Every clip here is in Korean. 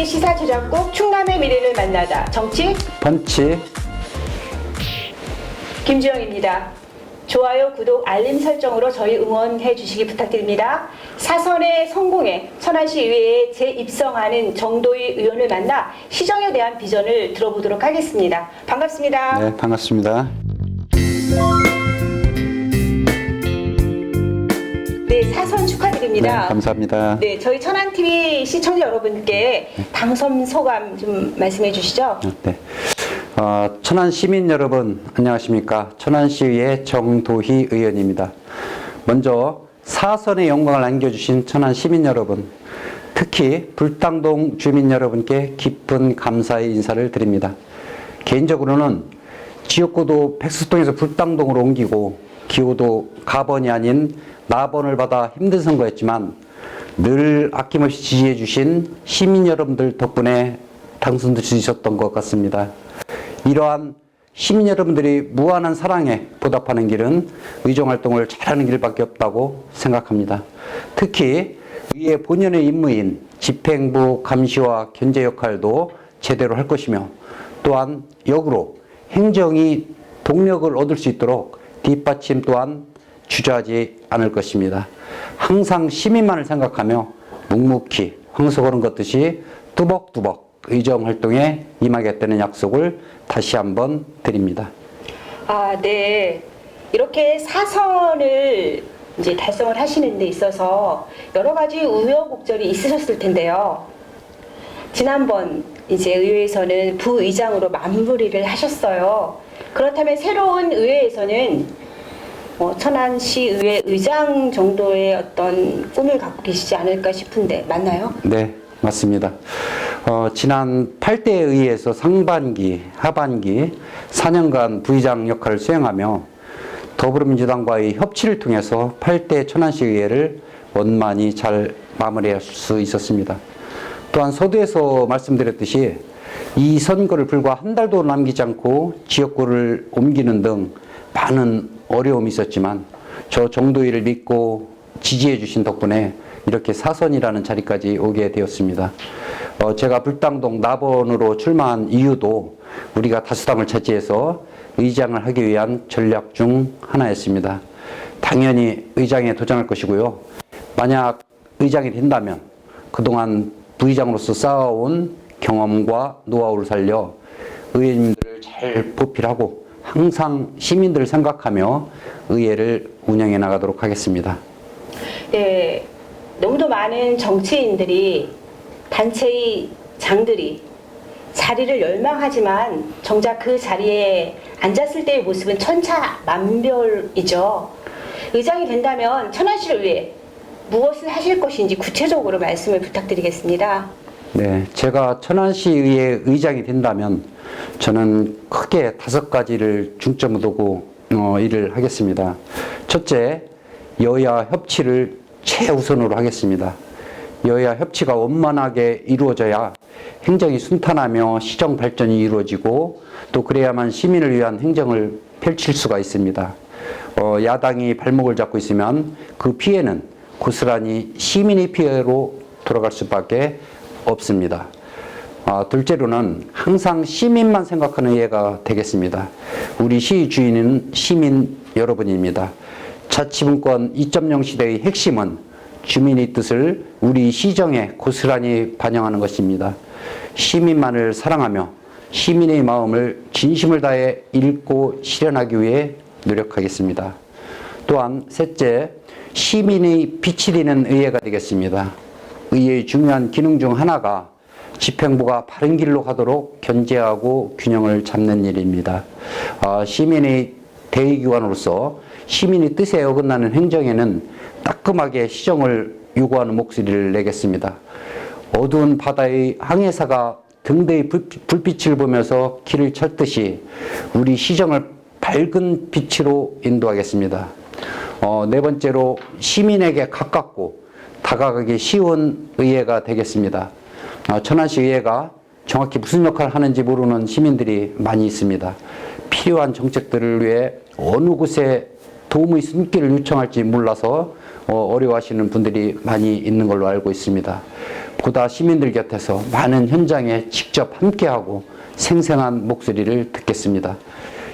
천안TV 시사 제작국 충남의 미래를 만나다 정치 펀치 김주영입니다. 좋아요, 구독, 알림 설정으로 저희 응원해 주시기 부탁드립니다. 사선의 성공에 천안시 의회에 재입성하는 정도의 의원을 만나 시정에 대한 비전을 들어보도록 하겠습니다. 반갑습니다. 네 반갑습니다. 축하드립니다. 감사합니다. 네, 저희 천안TV 시청자 여러분께 당선 소감 좀 말씀해 주시죠. 네. 어, 천안 시민 여러분 안녕하십니까? 천안시의회 정도희 의원입니다. 먼저 사선의 영광을 안겨주신 천안 시민 여러분, 특히 불당동 주민 여러분께 깊은 감사의 인사를 드립니다. 개인적으로는 지역구도 백수동에서 불당동으로 옮기고 기호도 가번이 아닌 나번을 받아 힘든 선거였지만 늘 아낌없이 지지해 주신 시민 여러분들 덕분에 당선될 수 있었던 것 같습니다. 이러한 시민 여러분들이 무한한 사랑에 보답하는 길은 의정활동을 잘하는 길밖에 없다고 생각합니다. 특히 의회 본연의 임무인 집행부 감시와 견제 역할도 제대로 할 것이며 또한 역으로 행정이 동력을 얻을 수 있도록 뒷받침 또한 주저하지 않을 것입니다. 항상 시민만을 생각하며 묵묵히 황소걸음 걷듯이 뚜벅뚜벅 의정 활동에 임하겠다는 약속을 다시 한번 드립니다. 아, 네. 이렇게 사선을 이제 달성을 하시는 데 있어서 여러 가지 우여곡절이 있으셨을 텐데요. 지난번 이제 의회에서는 부의장으로 마무리를 하셨어요. 그렇다면 새로운 의회에서는 뭐 천안시 의회 의장 정도의 어떤 꿈을 갖고 계시지 않을까 싶은데 맞나요? 네, 맞습니다. 어, 지난 8대 의회에서 상반기, 하반기 4년간 부의장 역할을 수행하며 더불어민주당과의 협치를 통해서 8대 천안시 의회를 원만히 잘 마무리할 수 있었습니다. 또한 서두에서 말씀드렸듯이 이 선거를 불과 한 달도 남기지 않고 지역구를 옮기는 등 많은 어려움이 있었지만 저 정도의를 믿고 지지해 주신 덕분에 이렇게 사선이라는 자리까지 오게 되었습니다. 어, 제가 불당동 나번으로 출마한 이유도 우리가 다수당을 차지해서 의장을 하기 위한 전략 중 하나였습니다. 당연히 의장에 도전할 것이고요. 만약 의장이 된다면 그동안 부의장으로서 쌓아온 경험과 노하우를 살려 의원님들을 잘 보필하고 항상 시민들을 생각하며 의회를 운영해 나가도록 하겠습니다. 네, 너무도 많은 정치인들이 단체의 장들이 자리를 열망하지만 정작 그 자리에 앉았을 때의 모습은 천차만별이죠. 의장이 된다면 천안시를 위해 무엇을 하실 것인지 구체적으로 말씀을 부탁드리겠습니다. 네, 제가 천안시의회 의장이 된다면 저는 크게 다섯 가지를 중점을 두고 어, 일을 하겠습니다. 첫째, 여야 협치를 최우선으로 하겠습니다. 여야 협치가 원만하게 이루어져야 행정이 순탄하며 시정 발전이 이루어지고 또 그래야만 시민을 위한 행정을 펼칠 수가 있습니다. 어, 야당이 발목을 잡고 있으면 그 피해는 고스란히 시민의 피해로 돌아갈 수밖에 없습니다. 아, 둘째로는 항상 시민만 생각하는 예가 되겠습니다. 우리 시 주인은 시민 여러분입니다. 자치분권 2.0 시대의 핵심은 주민의 뜻을 우리 시정에 고스란히 반영하는 것입니다. 시민만을 사랑하며 시민의 마음을 진심을 다해 읽고 실현하기 위해 노력하겠습니다. 또한 셋째, 시민의 빛이 되는 의회가 되겠습니다. 의회의 중요한 기능 중 하나가 집행부가 바른 길로 가도록 견제하고 균형을 잡는 일입니다. 아, 시민의 대의기관으로서 시민의 뜻에 어긋나는 행정에는 따끔하게 시정을 요구하는 목소리를 내겠습니다. 어두운 바다의 항해사가 등대의 불- 불빛을 보면서 길을 찾듯이 우리 시정을 밝은 빛으로 인도하겠습니다. 어, 네 번째로 시민에게 가깝고 다가가기 쉬운 의회가 되겠습니다. 어, 천안시 의회가 정확히 무슨 역할을 하는지 모르는 시민들이 많이 있습니다. 필요한 정책들을 위해 어느 곳에 도움의 손길을 요청할지 몰라서 어, 어려워하시는 분들이 많이 있는 걸로 알고 있습니다. 보다 시민들 곁에서 많은 현장에 직접 함께하고 생생한 목소리를 듣겠습니다.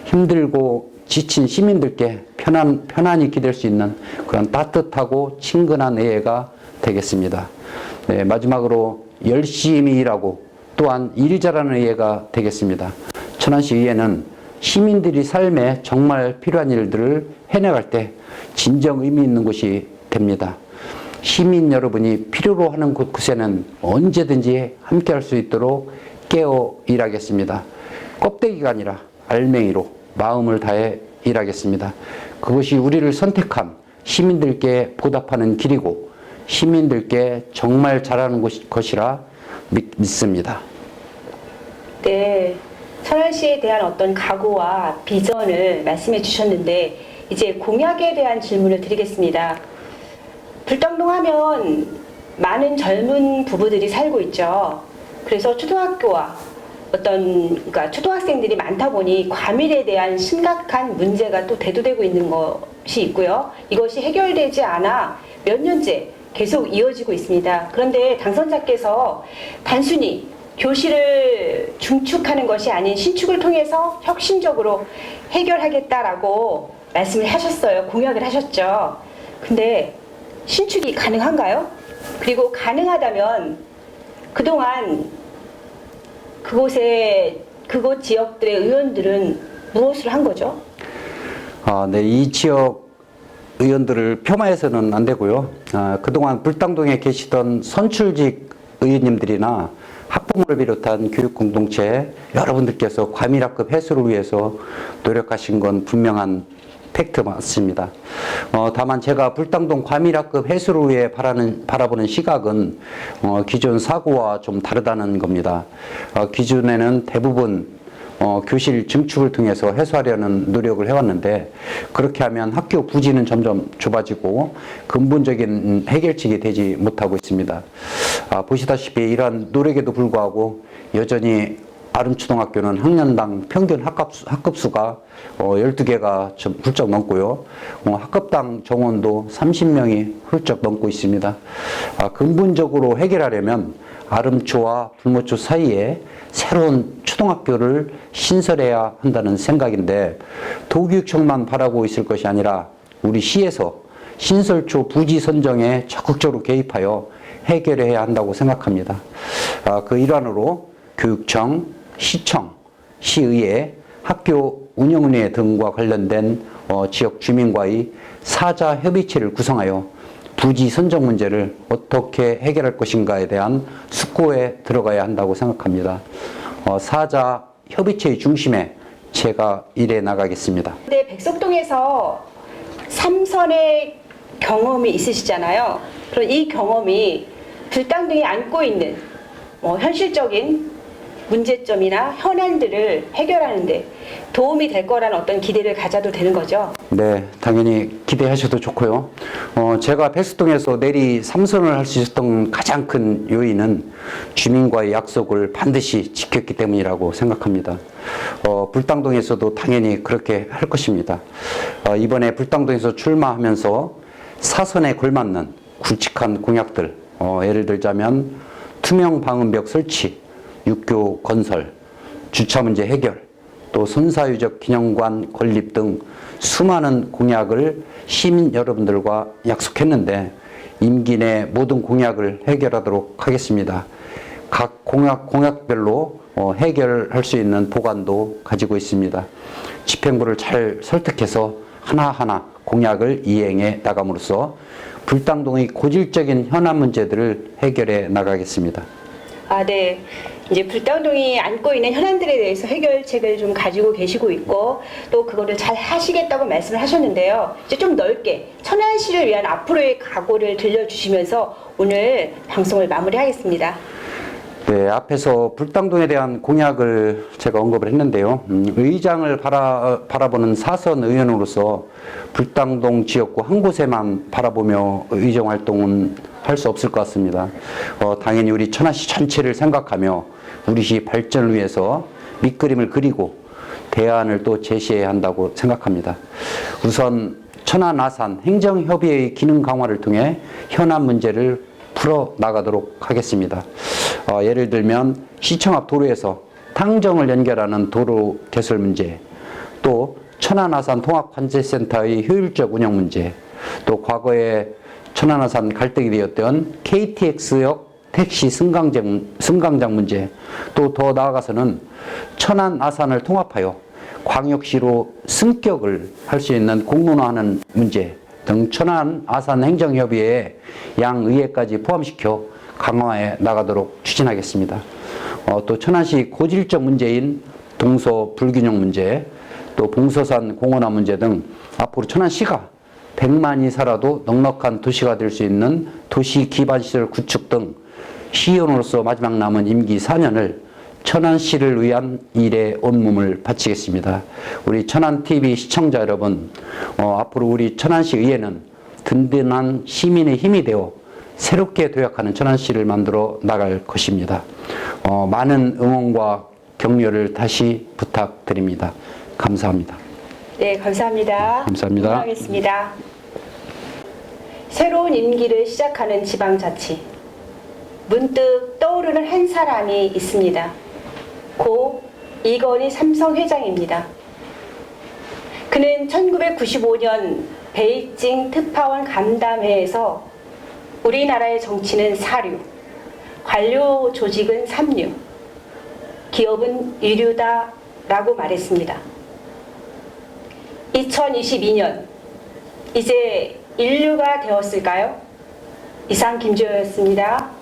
힘들고 지친 시민들께 편안, 편안히 기댈 수 있는 그런 따뜻하고 친근한 의회가 되겠습니다. 네, 마지막으로 열심히 일하고 또한 일 잘하는 의회가 되겠습니다. 천안시 의회는 시민들이 삶에 정말 필요한 일들을 해나갈 때 진정 의미 있는 곳이 됩니다. 시민 여러분이 필요로 하는 곳에는 언제든지 함께 할 수 있도록 깨어 일하겠습니다. 껍데기가 아니라 알맹이로 마음을 다해 일하겠습니다. 그것이 우리를 선택한 시민들께 보답하는 길이고 시민들께 정말 잘하는 것이- 것이라 믿, 믿습니다. 네, 천안 시에 대한 어떤 각오와 비전을 말씀해 주셨는데 이제 공약에 대한 질문을 드리겠습니다. 불당동 하면 많은 젊은 부부들이 살고 있죠. 그래서 초등학교와 어떤 그러니까 초등학생들이 많다 보니 과밀에 대한 심각한 문제가 또 대두되고 있는 것이 있고요. 이것이 해결되지 않아 몇 년째 계속 이어지고 있습니다. 그런데 당선자께서 단순히 교실을 중축하는 것이 아닌 신축을 통해서 혁신적으로 해결하겠다라고 말씀을 하셨어요. 공약을 하셨죠. 근데 신축이 가능한가요? 그리고 가능하다면 그동안 그곳에 그곳 지역들의 의원들은 무엇을 한 거죠? 아, 네, 이 지역 의원들을 폄하해서는 안 되고요. 아, 그동안 불당동에 계시던 선출직 의원님들이나 학부모를 비롯한 교육 공동체 여러분들께서 과밀학급 해소를 위해서 노력하신 건 분명한 팩트 맞습니다. 어, 다만 제가 불당동 과밀학급 해소를 위해 바라는, 바라보는 시각은 어, 기존 사고와 좀 다르다는 겁니다. 어, 기존에는 대부분 어, 교실 증축을 통해서 해소하려는 노력을 해왔는데 그렇게 하면 학교 부지는 점점 좁아지고 근본적인 해결책이 되지 못하고 있습니다. 아, 보시다시피 이러한 노력에도 불구하고 여전히 아름초등학교는 학년당 평균 학급수, 학급수가 어, 12개가 좀 훌쩍 넘고요. 어, 학급당 정원도 30명이 훌쩍 넘고 있습니다. 아, 근본적으로 해결하려면 아름초와 불모초 사이에 새로운 초등학교를 신설해야 한다는 생각인데 도교육청만 바라고 있을 것이 아니라 우리 시에서 신설초 부지 선정에 적극적으로 개입하여 해결해야 한다고 생각합니다. 아, 그 일환으로 교육청, 시청, 시의회, 학교 운영위원회 등과 관련된 어, 지역 주민과의 사자 협의체를 구성하여 부지 선정 문제를 어떻게 해결할 것인가에 대한 숙고에 들어가야 한다고 생각합니다. 어, 사자 협의체의 중심에 제가 일해 나가겠습니다. 근데 백석동에서 삼선의 경험이 있으시잖아요. 그럼 이 경험이 불당등이 안고 있는 뭐 현실적인 문제점이나 현안들을 해결하는데 도움이 될 거라는 어떤 기대를 가져도 되는 거죠. 네, 당연히 기대하셔도 좋고요. 어, 제가 백수동에서 내리 삼선을 할 수 있었던 가장 큰 요인은 주민과의 약속을 반드시 지켰기 때문이라고 생각합니다. 어, 불당동에서도 당연히 그렇게 할 것입니다. 어, 이번에 불당동에서 출마하면서 사선에 걸맞는 굵직한 공약들, 어, 예를 들자면 투명 방음벽 설치, 육교 건설, 주차 문제 해결, 또 선사유적 기념관 건립 등 수많은 공약을 시민 여러분들과 약속했는데 임기 내 모든 공약을 해결하도록 하겠습니다. 각 공약 공약별로 어, 해결할 수 있는 보관도 가지고 있습니다. 집행부를 잘 설득해서 하나하나 공약을 이행해 나감으로써 불당동의 고질적인 현안 문제들을 해결해 나가겠습니다. 아, 네. 이제 불당동이 안고 있는 현안들에 대해서 해결책을 좀 가지고 계시고 있고 또 그거를 잘 하시겠다고 말씀을 하셨는데요. 이제 좀 넓게 천안시를 위한 앞으로의 각오를 들려주시면서 오늘 방송을 마무리하겠습니다. 네, 앞에서 불당동에 대한 공약을 제가 언급을 했는데요. 음, 의장을 바라, 바라보는 사선 의원으로서 불당동 지역구 한 곳에만 바라보며 의정 활동은 할 수 없을 것 같습니다. 어, 당연히 우리 천안시 전체를 생각하며 우리 시 발전을 위해서 밑그림을 그리고 대안을 또 제시해야 한다고 생각합니다. 우선 천안 아산 행정협의회의 기능 강화를 통해 현안 문제를 풀어 나가도록 하겠습니다. 어, 예를 들면 시청 앞 도로에서 탕정을 연결하는 도로 개설 문제, 또 천안 아산 통합 관제센터의 효율적 운영 문제, 또 과거에 천안아산 갈등이 되었던 KTX역 택시 승강장, 승강장 문제, 또 더 나아가서는 천안 아산을 통합하여 광역시로 승격을 할 수 있는 공론화하는 문제 등 천안 아산 행정협의회 양의회까지 포함시켜 강화해 나가도록 추진하겠습니다. 어, 또 천안시 고질적 문제인 동서 불균형 문제, 또 봉서산 공원화 문제 등 앞으로 천안시가 100만이 살아도 넉넉한 도시가 될 수 있는 도시 기반 시설 구축 등 시의원으로서 마지막 남은 임기 4년을 천안시를 위한 일에 온몸을 바치겠습니다. 우리 천안TV 시청자 여러분, 어, 앞으로 우리 천안시 의회는 든든한 시민의 힘이 되어 새롭게 도약하는 천안시를 만들어 나갈 것입니다. 어, 많은 응원과 격려를 다시 부탁드립니다. 감사합니다. 네, 감사합니다. 감사합니다. 하겠습니다. 새로운 임기를 시작하는 지방자치. 문득 떠오르는 한 사람이 있습니다. 고 이건희 삼성 회장입니다. 그는 1995년 베이징 특파원 간담회에서 우리나라의 정치는 사류, 관료 조직은 삼류, 기업은 유류다라고 말했습니다. 2022년 이제 인류가 되었을까요? 이상 김주호였습니다.